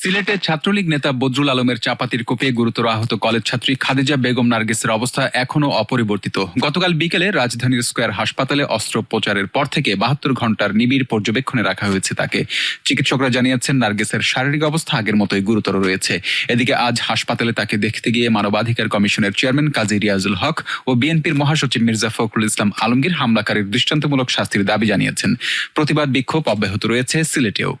সিলেটে ছাত্রলীগ নেতা বদরুল আলমের চাপাতির কোপে গুরুতর আহত কলেজ ছাত্রী খাদিজা বেগম নার্গিসের অবস্থা এখনও অপরিবর্তিত। গতকাল বিকেলে রাজধানীর স্কোয়ার হাসপাতালে অস্ত্রোপচারের পর থেকে বাহাত্তর ঘণ্টার নিবিড় পর্যবেক্ষণে রাখা হয়েছে তাকে। চিকিৎসকরা জানিয়েছেন, নার্গিসের শারীরিক অবস্থা আগের মতোই গুরুতর রয়েছে। এদিকে আজ হাসপাতালে তাকে দেখতে গিয়ে মানবাধিকার কমিশনের চেয়ারম্যান কাজী রিয়াজুল হক ও বিএনপির মহাসচিব মির্জা ফখরুল ইসলাম আলমগীর হামলাকারীর দৃষ্টান্তমূলক শাস্তির দাবি জানিয়েছেন। প্রতিবাদ বিক্ষোভ অব্যাহত রয়েছে সিলেটেও।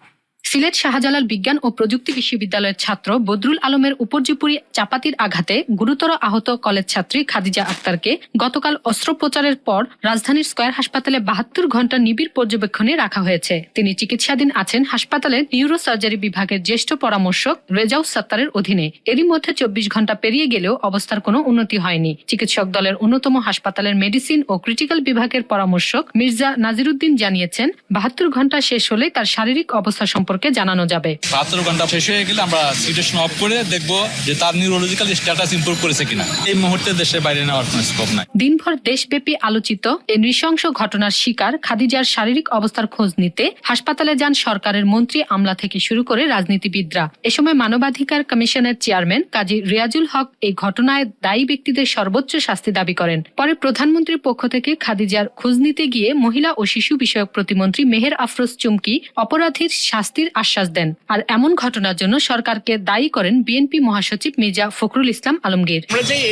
সিলেট শাহজালাল বিজ্ঞান ও প্রযুক্তি বিশ্ববিদ্যালয়ের ছাত্র বদরুল আলমের উপর্যুপুরি চাপাতির আঘাতে গুরুতর আহত কলেজ ছাত্রী খাদিজা আক্তারকে গতকাল অস্ত্রোপচারের পর রাজধানীর স্কয়ার হাসপাতালে বাহাত্তর ঘণ্টা নিবিড় পর্যবেক্ষণে রাখা হয়েছে। তিনি চিকিৎসাধীন আছেন হাসপাতালের নিউরো সার্জারি বিভাগের জ্যেষ্ঠ পরামর্শক রেজাউস সত্তারের অধীনে। এরই মধ্যে চব্বিশ ঘণ্টা পেরিয়ে গেলেও অবস্থার কোনো উন্নতি হয়নি। চিকিৎসক দলের অন্যতম হাসপাতালের মেডিসিন ও ক্রিটিক্যাল বিভাগের পরামর্শক মির্জা নাজিরুদ্দিন জানিয়েছেন, বাহাত্তর ঘণ্টা শেষ হলে তার শারীরিক অবস্থা সম্পর্কে জানানো যাবে। বাহাত্তর ঘণ্টা শেষ হয়ে গেলে আমরা সিচুয়েশন অফ করে দেখব যে তার নিউরোলজিক্যাল স্ট্যাটাস ইমপ্রুভ করেছে কিনা। এই মুহূর্তে দেশের বাইরে নেওয়ার কোনো স্কোপ নাই। দিনভর দেশব্যাপী আলোচিত এই নৃশংস ঘটনার শিকার খাদিজার শারীরিক অবস্থার খোঁজ নিতে হাসপাতালে যান সরকারের মন্ত্রী আমলা থেকে শুরু করে রাজনীতিবিদরা। এ সময় মানবাধিকার কমিশনের চেয়ারম্যান কাজী রিয়াজুল হক এই ঘটনায় দায়ী ব্যক্তিদের সর্বোচ্চ শাস্তি দাবি করেন। পরে প্রধানমন্ত্রীর পক্ষ থেকে খাদিজার খোঁজ নিতে গিয়ে মহিলা ও শিশু বিষয়ক প্রতিমন্ত্রী মেহের আফরোজ চুমকি অপরাধীর শাস্তির আশ্বাস দেন। আর এমন ঘটনার জন্য সরকারকে দায়ী করেন বিএনপি মহাসচিব মির্জা ফখরুল ইসলাম আলমগীর।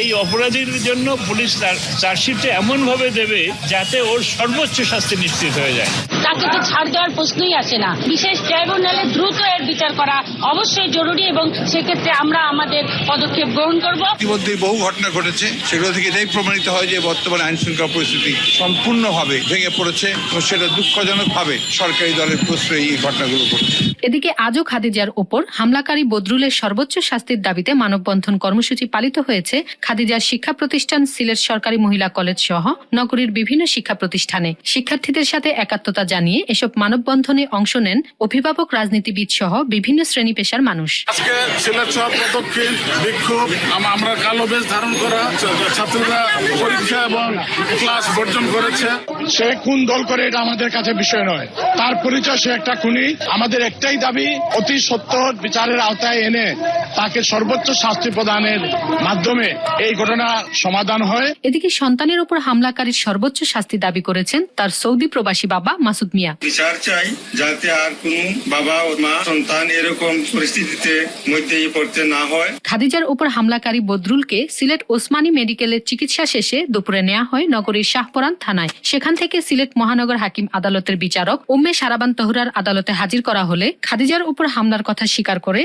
এই অপরাধীর জন্য পুলিশ তার চার্জশিটটা এমন ভাবে দেবে যাতে ওর সর্বোচ্চ শাস্তি নিশ্চিত হয়ে যায়। তাকে তো ছাড় দেওয়ার প্রশ্নই আসে না। বিশেষ ট্রাইব্যুনালে দ্রুত এর বিচার করা অবশ্যই জরুরি এবং সেক্ষেত্রে আমরা আমাদের পদক্ষেপ গ্রহণ করব। ইতিমধ্যে বহু ঘটনা ঘটেছে সেগুলো থেকে এটাই প্রমাণিত হয় যে বর্তমানে আইন শৃঙ্খলা পরিস্থিতি সম্পূর্ণভাবে ভেঙে পড়েছে এবং সেটা দুঃখজনক ভাবে সরকারি দলের প্রশ্রয় এই ঘটনাগুলো ঘটছে। এদিকে আজও খাদিজার ওপর হামলাকারী বদরুলের সর্বোচ্চ শাস্তির দাবিতে মানববন্ধন কর্মসূচি পালিত হয়েছে খাদিজার শিক্ষা প্রতিষ্ঠান সিলেট সরকারি মহিলা কলেজ সহ নগরীর বিভিন্ন শিক্ষা প্রতিষ্ঠানে। শিক্ষার্থীদের সাথে একাত্মতা জানিয়ে এসব মানববন্ধনে অংশ নেন অভিভাবক রাজনীতিবিদ সহ বিভিন্ন শ্রেণি পেশার মানুষ। আজকে সিলেট সহ পদক্ষেপ বিক্ষোভ আমরা কালো বেশ ধারণ করা ছাত্ররা পরীক্ষা এবং ক্লাস বর্জন করেছে। সে কোন দল করে এটা আমাদের কাছে বিষয় নয়। তার পরিচয় সে একটা খুনি। আমাদের একটাই দাবি অতি সত্য বিচারের আওতায় এনে তাকে সর্বোচ্চ শাস্তি প্রদানের মাধ্যমে এই ঘটনা সমাধান হয়। এদিকে সন্তানের ওপর হামলাকারীর সর্বোচ্চ শাস্তি দাবি করেছেন তার সৌদি প্রবাসী বাবা মাসুদ মিয়া। বিচার চাই যাতে আর কোনো বাবা ও মা সন্তান এরকম পরিস্থিতিতে মধ্যেই পড়তে না হয়। খাদিজার ওপর হামলাকারী বদরুলকে সিলেট ওসমানী মেডিকেলের চিকিৎসা শেষে দুপুরে নেওয়া হয় নগরীর শাহপরান থানায়। সেখান থেকে সিলেট মহানগর হাকিম আদালতের বিচারক উম্মে সারাবান তহরার আদালতে হাজির করা হলে খাদিজার উপর হামলার কথা স্বীকার করে